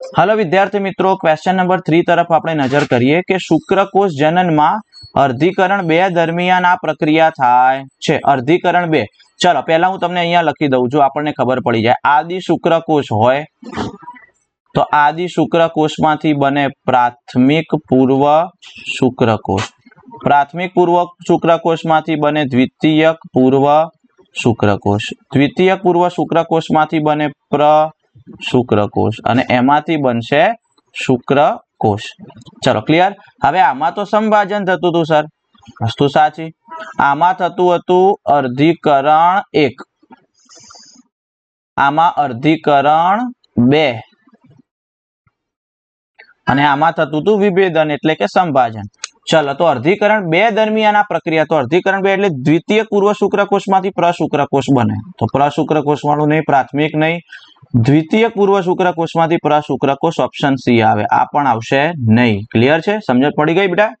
હાલો વિદ્યાર્થી મિત્રો question number three તરફ આપણે નજર કરીએ કે શુક્રકોષ જનનમાં અર્ધીકરણ બે દરમિયાન આ પ્રક્રિયા થાય છે. અર્ધીકરણ બે. ચલો, પહેલા હું તમને અહીંયા લખી દઉં જો આપણને ખબર પડી જાય. આદિ શુક્રકોષ હોય તો આદિ શુક્રકોષમાંથી બને પ્રાથમિક પૂર્વ શુક્રકોષ. પ્રાથમિક પૂર્વ શુક્રકોષમાંથી બને દ્વિતીયક પૂર્વ શુક્રકોષ. દ્વિતીયક પૂર્વ શુક્રકોષમાંથી બને પ્ર શુક્રકોષ અને એમાંથી બનશે શુક્રકોષ. ચલો ક્લિયર હવે આમાં તો સંભાજન થતું હતું સર વસ્તુ સાચી. આમાં થતું હતું અર્ધીકરણ એક. આમાં અર્ધીકરણ બે. અને આમાં થતું હતું વિભેદન એટલે કે સંભાજન. ચલો, તો અર્ધીકરણ બે દરમિયાન આ પ્રક્રિયા, તો અર્ધીકરણ બે એટલે દ્વિતીય પૂર્વ શુક્રકોષમાંથી પ્રશુક્રકોષ બને. તો પ્રશુક્રકોષ વાળું નહીં, પ્રાથમિક નહીં દ્વિતીય પૂર્વ શુક્રકોષમાંથી પ્રશુક્રકોષ ઓપ્શન સી આવે. આ પણ આવશે નહીં. ક્લિયર છે? સમજણ પડી ગઈ બેટા?